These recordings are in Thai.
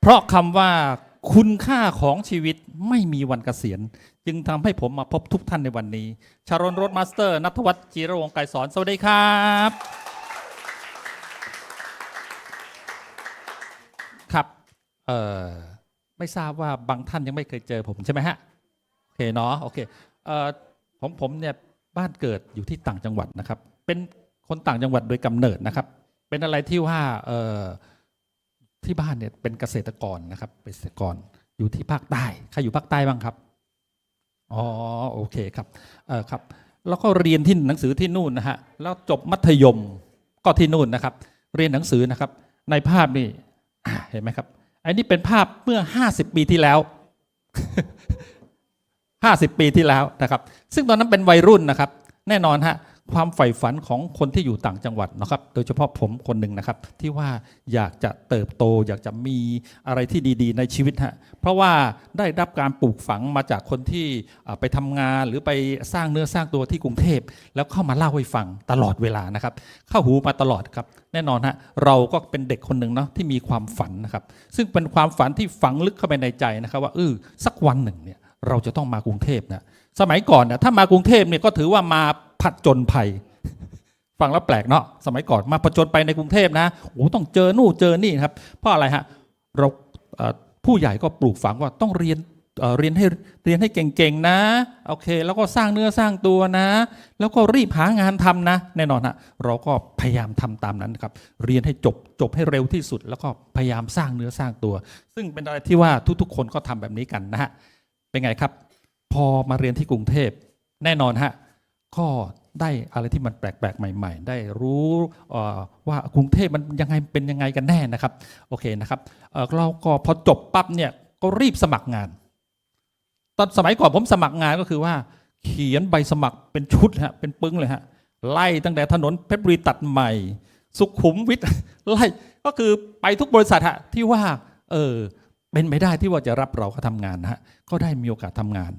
เพราะคำว่าคุณค่าของชีวิตไม่มีวันเกษียณ จึงทำให้ผมมาพบทุกท่านในวันนี้ ชารนรถมาสเตอร์นัทวัฒน์จีรวงไกรสอน สวัสดีครับ ครับเอ่อไม่ทราบว่าบางท่านยังไม่เคยเจอผมใช่ไหมฮะ โอเคเนาะโอเคเอ่อผมผมเนี่ย บ้านเกิดอยู่ที่ต่างจังหวัดนะครับ เป็นคนต่างจังหวัดโดยกำเนิดนะครับ เป็นอะไรที่ว่าเออที่บ้านเนี่ยเป็นเกษตรกรนะครับเกษตรกรอยู่ที่ภาคใต้ใครอยู่ภาคใต้บ้างครับอ๋อโอเคครับเออครับ แล้วก็เรียนที่หนังสือที่นู่นนะฮะแล้วจบมัธยมก็ที่นู่นนะครับ เรียนหนังสือนะครับ ในภาพนี่เห็นไหมครับอันนี้เป็นภาพเมื่อ 50 ปีที่แล้ว 50 ปีที่แล้วนะครับ ซึ่งตอนนั้นเป็นวัยรุ่นนะครับ แน่นอนฮะความใฝ่ฝันของคนที่อยู่ต่างจังหวัดนะครับ โดยเฉพาะผมคนหนึ่งนะครับ ที่ว่าอยากจะเติบโต อยากจะมีอะไรที่ดีๆ ในชีวิตฮะเพราะว่าได้รับการปลูกฝังมาจากคนที่ไปทำงานหรือไปสร้างเนื้อสร้างตัวที่กรุงเทพ แล้วเข้ามาเล่าให้ฟังตลอดเวลานะครับ เข้าหูมาตลอดครับ แน่นอนฮะเราก็เป็นเด็กคนหนึ่งเนาะที่มีความฝันนะครับ ซึ่งเป็นความฝันที่ฝังลึกเข้าไปในใจนะครับ ว่าเออสักวันหนึ่งเนี่ย เราจะต้องมากรุงเทพนะสมัยก่อนเนี่ยถ้ามากรุงเทพเนี่ยก็ถือว่ามาผัดจนภัย ฟังแล้วแปลกเนาะสมัยก่อนมาผจญไปในกรุงเทพนะโอ้ต้องเจอนู่นเจอนี่ครับ เพราะอะไรฮะเราผู้ใหญ่ก็ปลูกฝังว่าต้องเรียนเรียนให้เรียนให้เก่งๆนะโอเค แล้วก็สร้างเนื้อสร้างตัวนะ แล้วก็รีบหางานทำนะ แน่นอนฮะเราก็พยายามทำตามนั้นครับ เรียนให้จบจบให้เร็วที่สุด แล้วก็พยายามสร้างเนื้อสร้างตัว ซึ่งเป็นอะไรที่ว่าทุกๆ คนก็ทำแบบนี้กันนะฮะ เป็นไงครับ พอมาเรียนที่กรุงเทพแน่นอนฮะก็ได้อะไรที่มันแปลกๆ ใหม่ ๆ ได้รู้ว่ากรุงเทพมันยังไงเป็นยังไงกันแน่นะครับโอเคนะครับเอ่อเราก็พอจบปั๊บเนี่ยก็รีบสมัครงาน ตอนสมัยก่อนผมสมัครงานก็คือว่า เขียนใบสมัครเป็นชุดฮะเป็นปึ้งเลยฮะไล่ตั้งแต่ถนนเพชรบุรีตัดใหม่ สุขุมวิทไล่ก็คือไปทุกบริษัทฮะที่ว่าเออ เป็นไม่ได้ที่ว่าจะรับเราเขาทำงานนะฮะก็ได้มีโอกาสทำงาน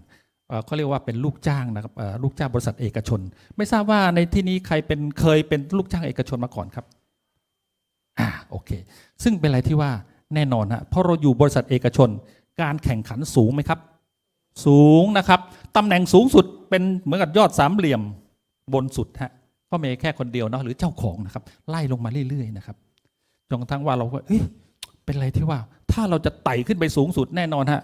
เขาเรียกว่าเป็นลูกจ้างนะครับลูกจ้างบริษัทเอกชน ไม่ทราบว่าในที่นี้ใครเป็นเคยเป็นลูกจ้างเอกชนมาก่อนครับอ่าโอเค ซึ่งเป็นอะไรที่ว่าแน่นอนฮะเพราะเราอยู่บริษัทเอกชน การแข่งขันสูงไหมครับ สูงนะครับตำแหน่งสูงสุดเป็นเหมือนกับยอดสามเหลี่ยมบนสุดฮะก็มีแค่คนเดียวเนาะหรือเจ้าของนะครับ ไล่ลงมาเรื่อยๆนะครับจนกระทั่งว่าเราก็เอ๊ะ เป็นอะไรที่ว่า ถ้าเราจะไต่ขึ้นไปสูงสุดแน่นอนฮะ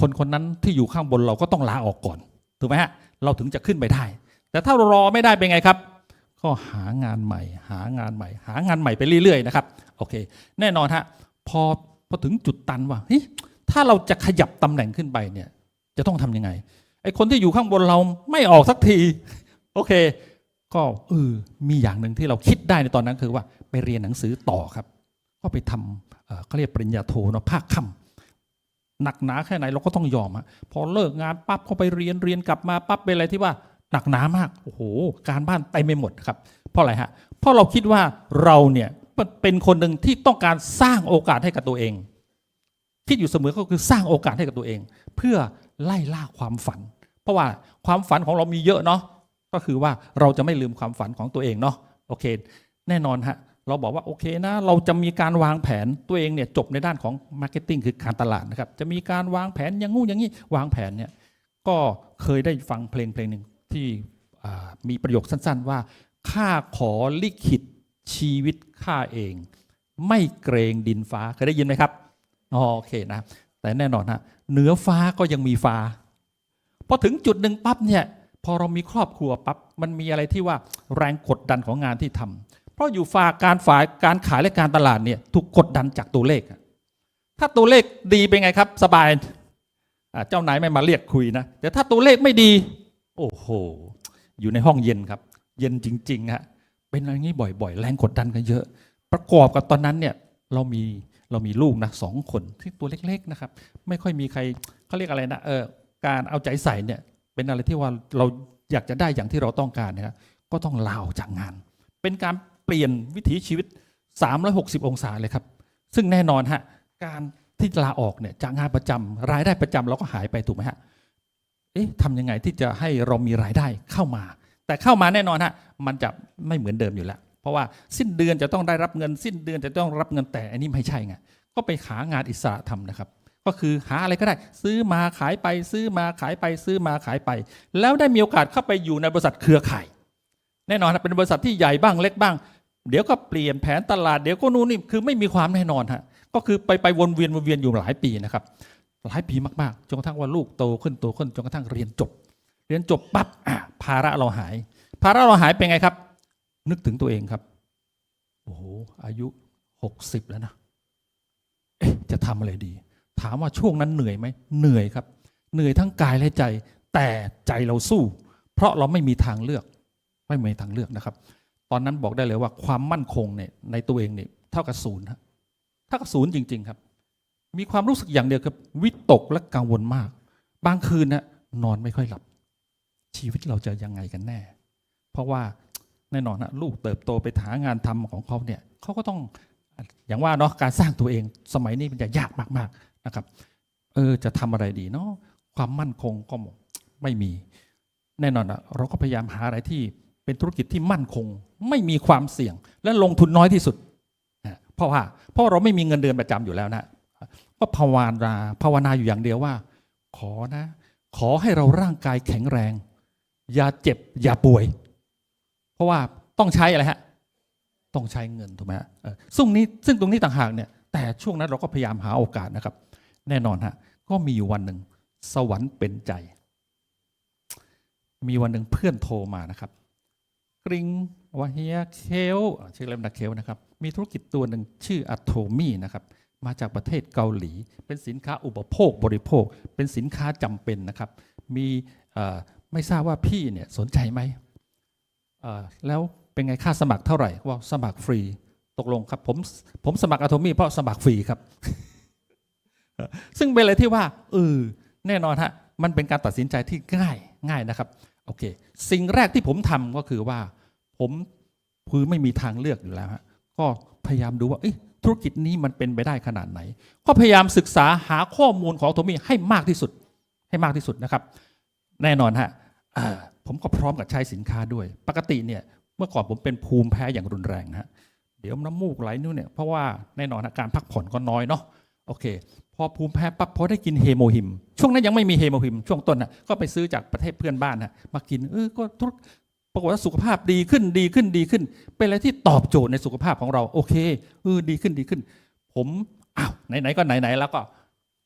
คนคนนั้นที่อยู่ข้างบนเราก็ต้องลาออกก่อนถูกไหมฮะเราถึงจะขึ้นไปได้ แต่ถ้าเรารอไม่ได้เป็นไงครับ ก็หางานใหม่ หางานใหม่ หางานใหม่ไปเรื่อยๆนะครับโอเค แน่นอนฮะพอพอถึงจุดตันว่าเฮ้ยถ้าเราจะขยับตำแหน่งขึ้นไปเนี่ยจะต้องทำยังไงไอ้คนที่อยู่ข้างบนเราไม่ออกสักที โอเค ก็เออมีอย่างหนึ่งที่เราคิดได้ในตอนนั้นคือว่าไปเรียนหนังสือต่อครับ ก็ไปทำ เอ่อเขาเรียกปริญญาโทเนาะภาคค่ำหนักหนาแค่ไหนเราก็ต้องยอมอะพอเลิกงานปั๊บเขาไปเรียนเรียนกลับมาปั๊บเป็นอะไรที่ว่าหนักหนามากโอ้โห การบ้านเต็มไปหมดครับ เพราะอะไรฮะเพราะเราคิดว่าเราเนี่ยเป็นคนหนึ่งที่ต้องการสร้างโอกาสให้กับตัวเอง คิดอยู่เสมอก็คือสร้างโอกาสให้กับตัวเอง เพื่อไล่ล่าความฝัน เพราะว่าความฝันของเรามีเยอะเนาะก็คือว่าเราจะไม่ลืมความฝันของตัวเองเนาะโอเค แน่นอนฮะ เราบอกว่าโอเคนะ เราจะมีการวางแผนตัวเองเนี่ยจบในด้านของมาร์เก็ตติ้งคือการตลาดนะครับ จะมีการวางแผนอย่างงู้อย่างนี้ วางแผนเนี่ยก็เคยได้ฟังเพลงเพลงหนึ่งที่มีประโยคสั้น ๆ ว่าข้าขอลิขิตชีวิตข้าเอง ไม่เกรงดินฟ้าเคยได้ยินไหมครับโอเคนะ แต่แน่นอนฮะเหนือฟ้าก็ยังมีฟ้าพอถึงจุดหนึ่งปั๊บเนี่ยพอเรามีครอบครัวปั๊บมันมีอะไรที่ว่าแรงกดดันของงานที่ทำ เพราะอยู่ฝาการฝ่ายการขายและการตลาดเนี่ยถูกกดดันจากตัวเลข ถ้าตัวเลขดีเป็นไงครับ สบายเจ้านายไม่มาเรียกคุยนะ แต่ถ้าตัวเลขไม่ดี โอ้โห อยู่ในห้องเย็นครับ เย็นจริงๆฮะเป็นอะไรงี้บ่อยๆ แรงกดดันกันเยอะ ประกอบกับตอนนั้นเนี่ยเรามีเรามีลูกนะสองคนที่ตัวเล็กๆนะครับ ไม่ค่อยมีใครเขาเรียกอะไรนะเออการเอาใจใส่เนี่ยเป็นอะไรที่ว่าเราอยากจะได้อย่างที่เราต้องการนะครับก็ต้องลาออกจากงาน เป็นการ เปลี่ยนวิถีชีวิต 360 องศาเลยครับ ซึ่งแน่นอนฮะการที่ลาออกเนี่ยจากงานประจำรายได้ประจำเราก็หายไปถูกไหมฮะเอ๊ะทำยังไงที่จะให้เรามีรายได้เข้ามา แต่เข้ามาแน่นอนฮะมันจะไม่เหมือนเดิมอยู่แล้ว เพราะว่าสิ้นเดือนจะต้องได้รับเงิน สิ้นเดือนจะต้องรับเงินแต่อันนี้ไม่ใช่ไงก็ไปหางานอิสระทำนะครับ ก็คือหาอะไรก็ได้ ซื้อมาขายไป ซื้อมาขายไป ซื้อมาขายไป แล้วได้มีโอกาสเข้าไปอยู่ในบริษัทเครือข่าย แน่นอนเป็นบริษัทที่ใหญ่บ้างเล็กบ้าง เดี๋ยวก็เปลี่ยนแผนตลาดเดี๋ยวก็นู่นนี่คือไม่มีความแน่นอนฮะก็คือไปไปวนเวียนวนเวียนอยู่หลายปีนะครับหลายปีมากๆจนกระทั่งว่าลูกโตขึ้นโตขึ้นจนกระทั่งเรียนจบ เรียนจบปั๊บภาระเราหาย ภาระเราหายเป็นไงครับ นึกถึงตัวเองครับโอ้โหอายุหกสิบแล้วนะเอ๊ะจะทำอะไรดี ถามว่าช่วงนั้นเหนื่อยไหมเหนื่อยครับ เหนื่อยทั้งกายและใจ แต่ใจเราสู้ เพราะเราไม่มีทางเลือก ไม่มีทางเลือกนะครับ ตอนนั้นบอกได้เลยว่าความมั่นคงเนี่ยในตัวเองเนี่ยเท่ากับศูนย์ฮะเท่ากับศูนย์จริง ๆ ครับ มีความรู้สึกอย่างเดียวคือวิตกและกังวลมาก บางคืนนะนอนไม่ค่อยหลับ ชีวิตเราจะยังไงกันแน่ เพราะว่าแน่นอนนะลูกเติบโตไปหางานทำของเขาเนี่ยเขาก็ต้องอย่างว่าเนาะการสร้างตัวเองสมัยนี้มันจะยากมากๆนะครับ เออจะทำอะไรดีเนาะความมั่นคงก็ไม่มี แน่นอนอะเราก็พยายามหาอะไรที่ เป็นธุรกิจที่มั่นคง ไม่มีความเสี่ยง และลงทุนน้อยที่สุด เพราะว่าเพราะเราไม่มีเงินเดือนประจำอยู่แล้วนะก็ภาวนาภาวนาอยู่อย่างเดียวว่า ขอนะ ขอให้เราร่างกายแข็งแรง อย่าเจ็บ อย่าป่วย เพราะว่าต้องใช้อะไรฮะ ต้องใช้เงินถูกไหมฮะซึ่งนี้ซึ่งตรงนี้ต่างหากเนี่ย แต่ช่วงนั้นเราก็พยายามหาโอกาสนะครับ แน่นอนฮะ ก็มีอยู่วันหนึ่งสวรรค์เป็นใจ มีวันหนึ่งเพื่อนโทรมานะครับ กริงวาเฮียเคลชื่อเล่มนะเคลนะครับ มีธุรกิจตัวหนึ่งชื่ออะโทมี่นะครับ มาจากประเทศเกาหลี เป็นสินค้าอุปโภคบริโภค เป็นสินค้าจำเป็นนะครับ มีไม่ทราบว่าพี่เนี่ยสนใจไหม แล้วเป็นไงค่าสมัครเท่าไหร่ว่าสมัครฟรี ตกลงครับผมผมสมัครอะโทมี่เพราะสมัครฟรีครับ ซึ่งเป็นอะไรที่ว่าเออแน่นอนฮะ มันเป็นการตัดสินใจที่ง่ายง่ายนะครับ โอเค สิ่งแรกที่ผมทำก็คือว่า ผมคือไม่มีทางเลือกอยู่แล้วฮะก็พยายามดูว่าธุรกิจนี้มันเป็นไปได้ขนาดไหน ก็พยายามศึกษาหาข้อมูลของโทมี่ให้มากที่สุดให้มากที่สุดนะครับ แน่นอนฮะผมก็พร้อมกับใช้สินค้าด้วย ปกติเนี่ยเมื่อก่อนผมเป็นภูมิแพ้อย่างรุนแรงนะฮะเดี๋ยวน้ำมูกไหลนู่นเนี่ยเพราะว่าแน่นอนฮะการพักผ่อนก็น้อยเนาะโอเค พอภูมิแพ้ปั๊บพอได้กินเฮโมฮิม ช่วงนั้นยังไม่มีเฮโมฮิม ช่วงต้นนะก็ไปซื้อจากประเทศเพื่อนบ้านนะมากินเออก็ธุร ปรากฏว่าสุขภาพดีขึ้นดีขึ้นดีขึ้น เป็นอะไรที่ตอบโจทย์ในสุขภาพของเราโอเคเออดีขึ้นดีขึ้น ผมอ้าวไหนๆก็ไหนๆแล้วก็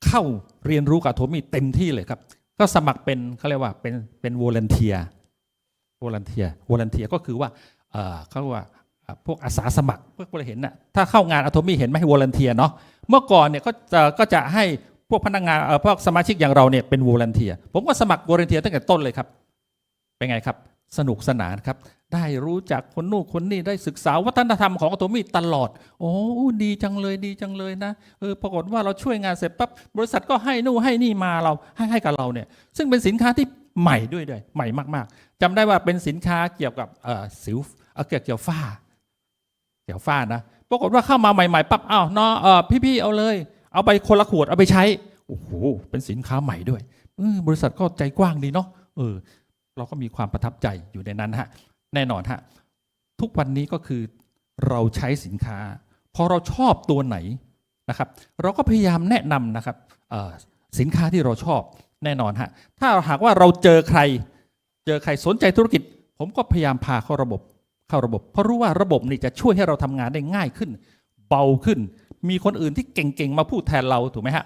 เข้าเรียนรู้กับโทมี่เต็มที่เลยครับ ก็สมัครเป็นเขาเรียกว่าเป็นเป็นวอลเนเทียวอลเนเทียวอลเนเทียก็คือว่าเออเขาเรียกว่าพวกอาสาสมัครพวกเราเห็นน่ะถ้าเข้างานอะโทมี่เห็นไหมวอลเนเทียเนาะเมื่อก่อนเนี่ยก็จะก็จะให้พวกพนักงานเออพวกสมาชิกอย่างเราเนี่ยเป็นวอลเนเทียผมก็สมัครวอลเนเทียตั้งแต่ต้นเลยครับเป็นไงครับ สนุกสนานครับ ได้รู้จักคนนู่นคนนี่ได้ศึกษาวัฒนธรรมของอโตมี่ตลอด โอ้ดีจังเลยดีจังเลยนะเออปรากฏว่าเราช่วยงานเสร็จปั๊บบริษัทก็ให้นู่นให้นี่มาเราให้ให้กับเราเนี่ย ซึ่งเป็นสินค้าที่ใหม่ด้วยด้วยใหม่มาก ๆจำได้ว่าเป็นสินค้าเกี่ยวกับเอ่อสิวเอ่อเกี่ยวกับฝ้า เกี่ยวฝ้านะปรากฏว่าเข้ามาใหม่ๆปั๊บอ้าวเนาะเออพี่ๆเอาเลย เอาไปคนละขวดเอาไปใช้โอ้โหเป็นสินค้าใหม่ด้วยบริษัทก็ใจกว้างดีเนาะเออ เราก็มีความประทับใจอยู่ในนั้นฮะแน่นอนฮะทุกวันนี้ก็คือเราใช้สินค้า พอเราชอบตัวไหนนะครับ เราก็พยายามแนะนำนะครับสินค้าที่เราชอบแน่นอนฮะถ้าหากว่าเราเจอใคร เจอใครสนใจธุรกิจ ผมก็พยายามพาเข้าระบบเข้าระบบ เพราะรู้ว่าระบบนี่จะช่วยให้เราทำงานได้ง่ายขึ้น เบาขึ้น มีคนอื่นที่เก่งๆมาพูดแทนเราถูกไหมฮะ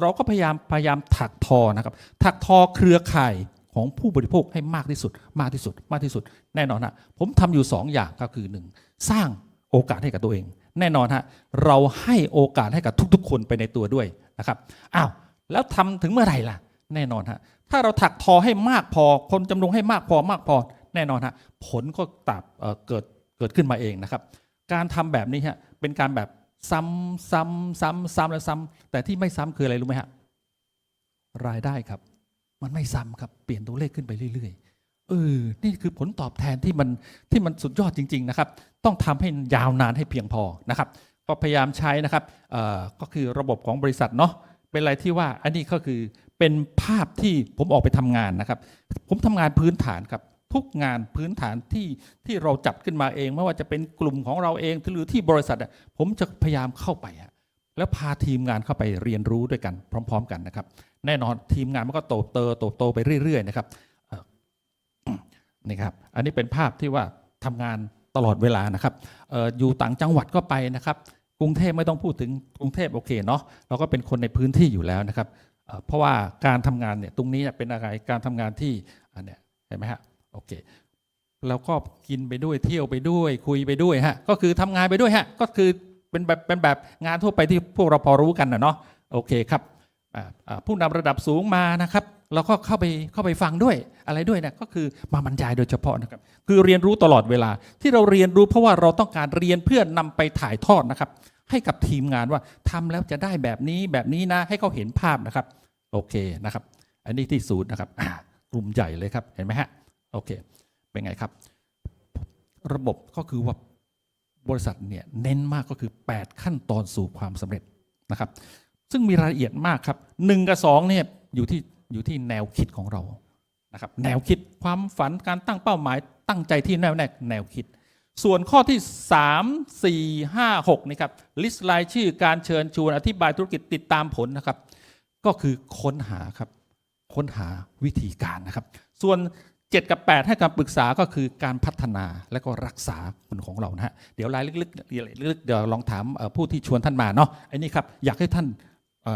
เราก็พยายามพยายามถักทอนะครับถักทอเครือข่าย ของผู้บริโภคให้มากที่สุด มากที่สุด มากที่สุด แน่นอนฮะผมทำอยู่ 2 อย่างก็คือหนึ่งสร้างโอกาสให้กับตัวเอง แน่นอนฮะเราให้โอกาสให้กับทุกๆ คนไปในตัวด้วยนะครับอ้าวแล้วทำถึงเมื่อไหร่ล่ะ แน่นอนฮะถ้าเราถักทอให้มากพอ คนจำนวนให้มากพอมากพอ แน่นอนฮะผลก็ตับเเกิดเกิดขึ้นมาเองนะครับ การทำแบบนี้ฮะเป็นการแบบซ้ำซ้ำซ้ำซ้ำและซ้ำแต่ที่ไม่ซ้ำคืออะไรรู้ไหมฮะรายได้ครับ มันไม่ซ้ำครับ เปลี่ยนตัวเลขขึ้นไปเรื่อย ๆ เออ นี่คือผลตอบแทนที่มันที่มันสุดยอดจริง ๆ นะครับ ต้องทำให้ยาวนานให้เพียงพอนะครับ ก็พยายามใช้นะครับก็คือระบบของบริษัทเนาะเป็นอะไรที่ว่าอันนี้ก็คือเป็นภาพที่ผมออกไปทำงานนะครับ ผมทำงานพื้นฐานครับทุกงานพื้นฐานที่ที่เราจัดขึ้นมาเอง ไม่ว่าจะเป็นกลุ่มของเราเองหรือที่บริษัทอะผมจะพยายามเข้าไปอะ แล้วพาทีมงานเข้าไปเรียนรู้ด้วยกันพร้อม ๆ กันนะครับ แน่นอนทีมงานมันก็โตเตอโตโตไปเรื่อยๆนะครับนี่ครับอันนี้เป็นภาพที่ว่าทำงานตลอดเวลานะครับอยู่ต่างจังหวัดก็ไปนะครับ กรุงเทพไม่ต้องพูดถึงกรุงเทพโอเคเนาะเราก็เป็นคนในพื้นที่อยู่แล้วนะครับเพราะว่าการทำงานเนี่ยตรงนี้เป็นอะไรการทำงานที่อันเนี้ยเห็นไหมฮะโอเคแล้วก็กินไปด้วยเที่ยวไปด้วยคุยไปด้วยฮะก็คือทำงานไปด้วยฮะก็คือ เป็นแบบเป็นแบบงานทั่วไปที่พวกเราพอรู้กันนะเนาะโอเคครับผู้นำระดับสูงมานะครับ เราก็เข้าไปเข้าไปฟังด้วยอะไรด้วยนะก็คือมาบรรยายโดยเฉพาะนะครับ คือเรียนรู้ตลอดเวลา ที่เราเรียนรู้เพราะว่าเราต้องการเรียนเพื่อนนำไปถ่ายทอดนะครับ ให้กับทีมงานว่าทำแล้วจะได้แบบนี้แบบนี้นะให้เขาเห็นภาพนะครับ โอเคนะครับ อันนี้ที่ศูนย์นะครับกลุ่มใหญ่เลยครับเห็นไหมฮะโอเค เป็นไงครับ ระบบก็คือว่า บริษัทเนี่ยเน้นมากก็คือ 8 ขั้นตอนสู่ความสำเร็จนะครับ ซึ่งมีรายละเอียดมากครับหนึ่งกับสองเนี่ยอยู่ที่อยู่ที่แนวคิดของเรานะครับแนวคิดความฝันการตั้งเป้าหมายตั้งใจที่แน่วแน่แนวคิด ส่วนข้อที่ 3 4 5 6นี่ครับลิสต์รายชื่อการเชิญชวนอธิบายธุรกิจติดตามผลนะครับ ก็คือค้นหาครับค้นหาวิธีการนะครับ ส่วน 7 กับ 8 ให้คำปรึกษาก็คือการพัฒนาและก็รักษาคนของเรานะฮะเดี๋ยวรายลึกๆลึกๆเดี๋ยวลองถามผู้ที่ชวนท่านมาเนาะไอ้นี่ครับ อยากให้ท่านอ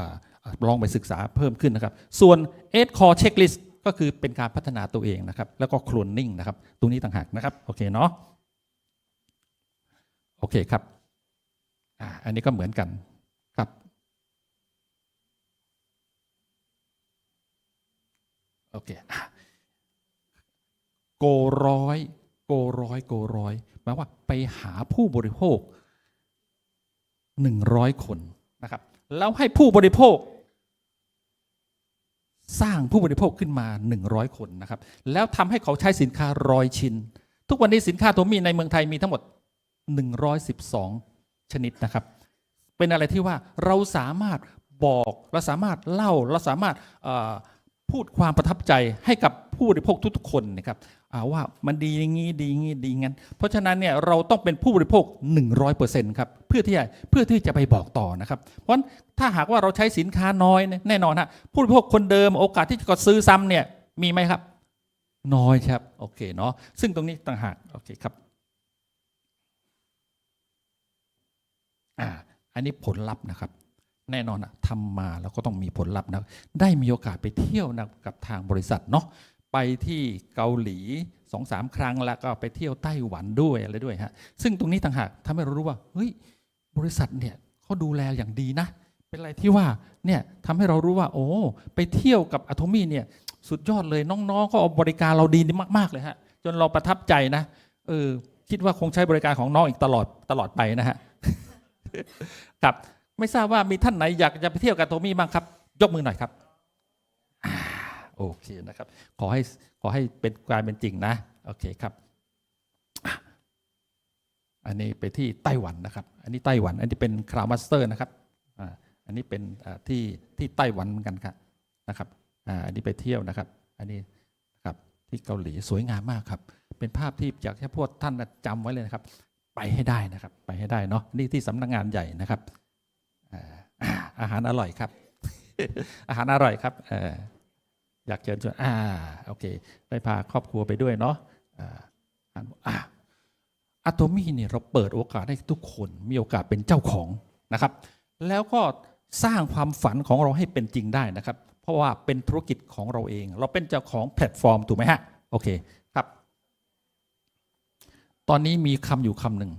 ลองไปศึกษาเพิ่มขึ้นนะครับ ส่วน 8 core checklist ก็คือเป็นการพัฒนาตัวเองนะครับ แล้วก็ cloning นะครับ ตรงนี้ต่างหากนะครับ โอเคเนาะโอเคครับออันนี้ก็เหมือนกันครับ โอเค โกร้อยโกร้อยโกร้อยหมายว่าไปหาผู้บริโภคหนึ่งร้อยคนนะครับแล้วให้ผู้บริโภค สร้างผู้บริโภคขึ้นมา 100 คนนะครับแล้วทำให้เขาใช้สินค้าร้อยชิ้น ทุกวันนี้สินค้าตัวมีในเมืองไทยมีทั้งหมด 112 ชนิดนะครับเป็นอะไรที่ว่าเราสามารถบอกเราสามารถเล่าเราสามารถพูดความประทับใจให้กับผู้บริโภคทุกๆคนนะครับ ว่ามันดีอย่างนี้ดีอย่างนี้ดีงั้น เพราะฉะนั้นเนี่ยเราต้องเป็นผู้บริโภค 100%ครับเพื่อที่จะเพื่อที่จะไปบอกต่อนะครับ เพราะฉะนั้นถ้าหากว่าเราใช้สินค้าน้อยเนี่ยแน่นอนฮะผู้บริโภคคนเดิมโอกาสที่จะกดซื้อซ้ำเนี่ยมีไหมครับ น้อยครับโอเคเนาะซึ่งตรงนี้ต่างหากโอเคครับอ่าอันนี้ผลลัพธ์นะครับแน่นอนอะทำมาแล้วก็ต้องมีผลลัพธ์นะได้มีโอกาสไปเที่ยวนะกับทางบริษัทเนาะ ไปที่เกาหลีสองสามครั้งแล้วก็ไปเที่ยวไต้หวันด้วยอะไรด้วยฮะซึ่งตรงนี้ต่างหากทำให้เรารู้ว่าเฮ้ยบริษัทเนี่ยเขาดูแลอย่างดีนะ เป็นอะไรที่ว่าเนี่ยทำให้เรารู้ว่า โอ้ไปเที่ยวกับอะโทมี่เนี่ยสุดยอดเลยน้องๆ ก็เอาบริการเราดีมาก ๆ เลยฮะ จนเราประทับใจนะเออคิดว่าคงใช้บริการของน้องอีกตลอดตลอดไปนะฮะครับไม่ทราบว่ามีท่านไหนอยากจะไปเที่ยวกับโทมี่บ้างครับ ยกมือหน่อยครับ โอเคนะครับ ขอให้ขอให้เป็นกลายเป็นจริงนะ โอเคครับ อันนี้ไปที่ไต้หวันนะครับ อันนี้ไต้หวัน อันนี้เป็นคราวมาสเตอร์นะครับ อันนี้เป็นที่ที่ไต้หวันเหมือนกันครับนะครับ อันนี้ไปเที่ยวนะครับ อันนี้นะครับที่เกาหลีสวยงามมากครับ เป็นภาพที่อยากให้พวกท่านจำไว้เลยนะครับ ไปให้ได้นะครับ ไปให้ได้เนาะ นี่ที่สำนักงานใหญ่นะครับอาหารอร่อยครับ อาหารอร่อยครับเอยากเชิญชวนอ่าโอเคได้พาครอบครัวไปด้วยเนาะอ่าอ่าอ่าอะโตมี่เนี่ยเราเปิดโอกาสให้ทุกคนมีโอกาสเป็นเจ้าของนะครับ แล้วก็สร้างความฝันของเราให้เป็นจริงได้นะครับ เพราะว่าเป็นธุรกิจของเราเอง เราเป็นเจ้าของแพลตฟอร์มถูกไหมฮะโอเคครับ ตอนนี้มีคำอยู่คำหนึ่ง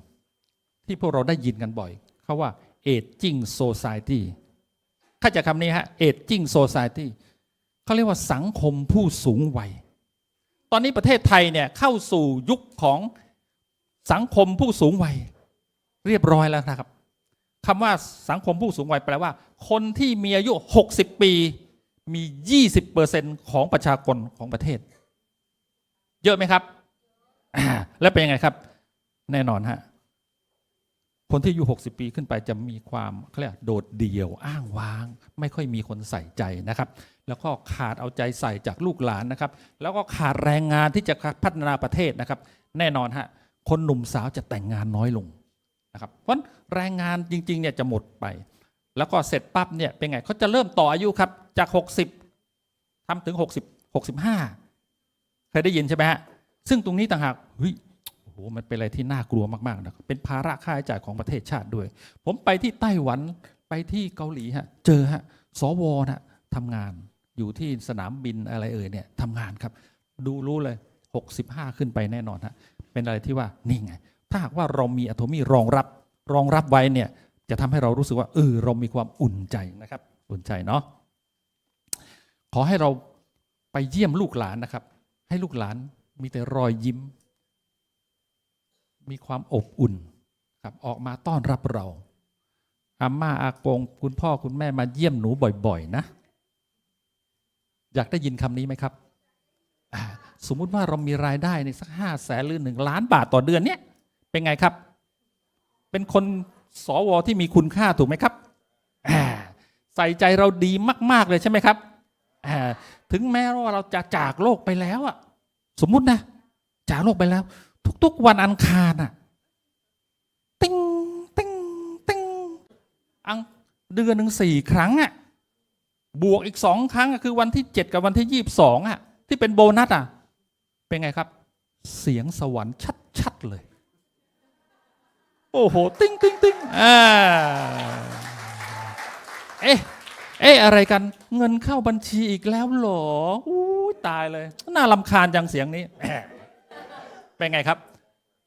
ที่พวกเราได้ยินกันบ่อยเขาว่า aging society ข้าใจคำนี้ฮะ aging society เขาเรียกว่าสังคมผู้สูงวัย ตอนนี้ประเทศไทยเนี่ยเข้าสู่ยุคของสังคมผู้สูงวัย เรียบร้อยแล้วนะครับคำว่าสังคมผู้สูงวัยแปลว่า คนที่มีอายุ 60 ปี มี 20%ของประชากรของประเทศ เยอะไหมครับ แล้วเป็นยังไงครับ แน่นอนฮะ คนที่อายุ60 ปีขึ้นไปจะมีความเขาเรียกโดดเดี่ยวอ้างว้าง ไม่ค่อยมีคนใส่ใจนะครับ แล้วก็ขาดเอาใจใส่จากลูกหลานนะครับ แล้วก็ขาดแรงงานที่จะพัฒนาประเทศนะครับ แน่นอนฮะคนหนุ่มสาวจะแต่งงานน้อยลงนะครับ เพราะแรงงานจริงๆเนี่ยจะหมดไป แล้วก็เสร็จปั๊บเนี่ยเป็นไงเขาจะเริ่มต่ออายุครับจาก 60ทำถึง 60 65 เคยได้ยินใช่ไหมฮะซึ่งตรงนี้ต่างหากเฮ้ย โหมันเป็นอะไรที่น่ากลัวมากๆนะเป็นภาระค่าใช้จ่ายของประเทศชาติด้วย ผมไปที่ไต้หวันไปที่เกาหลีฮะเจอฮะสวนะทำงานอยู่ที่สนามบินอะไรเอ่ยเนี่ยทำงานครับ ดูรู้เลย 65 ขึ้นไปแน่นอนฮะเป็นอะไรที่ว่านี่ไง ถ้าหากว่าเรามีอะโทมีรองรับรองรับไว้เนี่ยจะทำให้เรารู้สึกว่าเออเรามีความอุ่นใจนะครับ อุ่นใจเนาะขอให้เราไปเยี่ยมลูกหลานนะครับ ให้ลูกหลานมีแต่รอยยิ้ม มีความอบอุ่นครับออกมาต้อนรับเราอาม่าอากง คุณพ่อคุณแม่มาเยี่ยมหนูบ่อย ๆ นะ อยากได้ยินคำนี้ไหมครับ สมมุติว่าเรามีรายได้ในสักห้าแสนหรือหนึ่งล้านบาทต่อเดือนเนี่ย เป็นไงครับ เป็นคนสวที่มีคุณค่าถูกไหมครับ ใส่ใจเราดีมาก ๆ เลยใช่ไหมครับ ถึงแม้ว่าเราจะจากโลกไปแล้วอะสมมุตินะ จากโลกไปแล้ว ทุก ๆ วันอังคารอะติ้งติ้งติ้งอังเดือนหนึ่งสี่ครั้งอะบวกอีกสองครั้งคือวันที่เจ็ดกับวันที่ยี่บสองอะที่เป็นโบนัสอะเป็นไงครับ เสียงสวรรค์ชัด ๆ เลย โอ้โห ติ้งติ้งติ้งอ่าเอ๊ะเอ๊ะอะไรกันเงินเข้าบัญชีอีกแล้วหรออู้ตายเลย น่าลำคาญจังเสียงนี้ เป็นไงครับ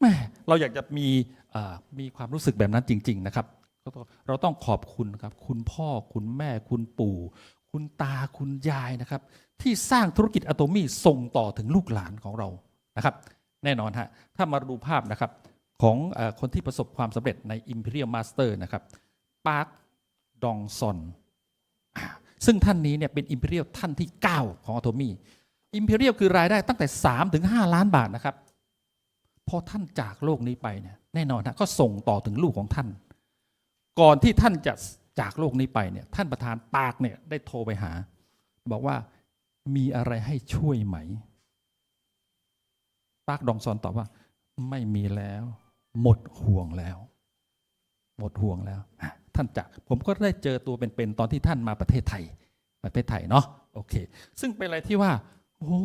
แหม่เราอยากจะมีอ่ามีความรู้สึกแบบนั้นจริง ๆ นะครับก็ต้องเราต้องขอบคุณครับ คุณพ่อคุณแม่คุณปู่ คุณตาคุณยายนะครับ ที่สร้างธุรกิจอะโตมี่ส่งต่อถึงลูกหลานของเรานะครับ แน่นอนฮะถ้ามาดูภาพนะครับของเออคนที่ประสบความสำเร็จใน Imperial Master นะครับปาร์คดองซอนอ่าซึ่งท่านนี้เนี่ยเป็น Imperial ท่านที่ 9 ของ a t o m y Imperial คือรายได้ตั้งแต่3ถึง5ล้านบาทนะครับ พอท่านจากโลกนี้ไปเนี่ยแน่นอนนะก็ส่งต่อถึงลูกของท่าน ก่อนที่ท่านจะจากโลกนี้ไปเนี่ยท่านประธานปาร์คเนี่ยได้โทรไปหา บอกว่ามีอะไรให้ช่วยไหมปาร์คดองซอนตอบว่า ไม่มีแล้ว หมดห่วงแล้ว หมดห่วงแล้ว ท่านจากผมก็ได้เจอตัวเป็นๆตอนที่ท่านมาประเทศไทย ประเทศไทยเนาะโอเค ซึ่งเป็นอะไรที่ว่า โอ้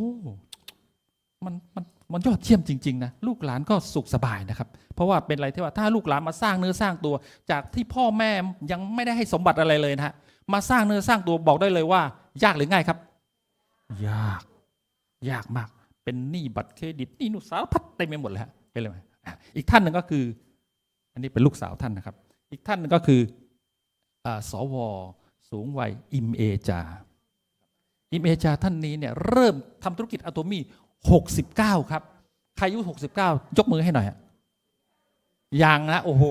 มันมันมันยอดเยี่ยมจริง ๆ นะ ลูกหลานก็สุขสบายนะครับ เพราะว่าเป็นอะไรที่ว่าถ้าลูกหลานมาสร้างเนื้อสร้างตัว จากที่พ่อแม่ยังไม่ได้ให้สมบัติอะไรเลยนะฮะมาสร้างเนื้อสร้างตัวบอกได้เลยว่า ยากหรือง่ายครับ ยาก ยากมาก เป็นหนี้บัตรเครดิตหนี้นุสารพัดเต็มไปหมดเลยฮะเป็นเลยไหมอีกท่านหนึ่งก็คือ อันนี้เป็นลูกสาวท่านนะครับ อีกท่านหนึงก็คืออาสวสูงวัยอิมเอจาอิมเอจาท่านนี้เนี่ยเริ่มทำธุรกิจอะโตมี่ 69 ครับ ใครอายุ 69 ยกมือให้หน่อยยังนะโอ้โห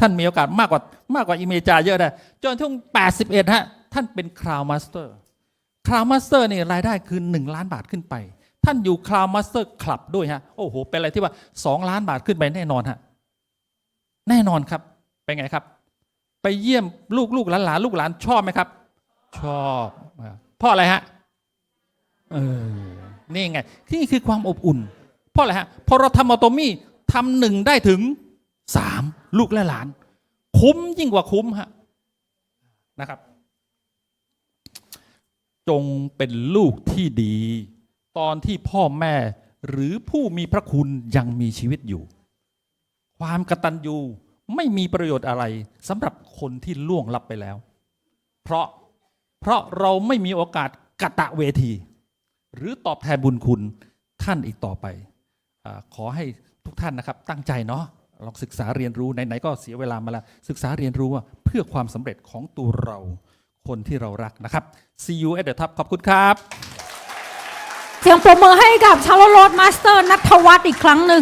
ท่านมีโอกาสมากกว่ามากกว่าอิมเอจาเยอะนะจนถึง81 ฮะ ท่านเป็นคราวมาสเตอร์คราวมาสเตอร์นี่รายได้คือ 1 ล้านบาทขึ้นไป ท่านอยู่คราวมาสเตอร์คลับด้วยฮะ โอ้โห เป็นอะไรที่ว่า 2 ล้านบาทขึ้นไปแน่นอนฮะ แน่นอนครับ เป็นไงครับ ไปเยี่ยมลูกลูกหลานหลานลูกหลานชอบไหมครับ ชอบอ่าเพราะอะไรฮะ เออ นี่ไงที่คือความอบอุ่น เพราะอะไรฮะพอเราทำออโตมี่ทำหนึ่งได้ถึงสามลูกและหลาน คุ้มยิ่งกว่าคุ้มฮะนะครับ จงเป็นลูกที่ดี ตอนที่พ่อแม่หรือผู้มีพระคุณยังมีชีวิตอยู่ ความกตัญญูไม่มีประโยชน์อะไรสำหรับคนที่ล่วงลับไปแล้ว เพราะเพราะเราไม่มีโอกาสกะตะเวที หรือตอบแทนบุญคุณท่านอีกต่อไปอขอให้ทุกท่านนะครับตั้งใจเนาะลองศึกษาเรียนรู้ไหนๆก็เสียเวลามาแล้วศึกษาเรียนรู้ว่าเพื่อความสำเร็จของตัวเราคนที่เรารักนะครับ see you at the top ขอบคุณครับ เสียงปรบมือให้กับชาลโรดมาสเตอร์นัทวัฒน์อีกครั้งหนึ่ง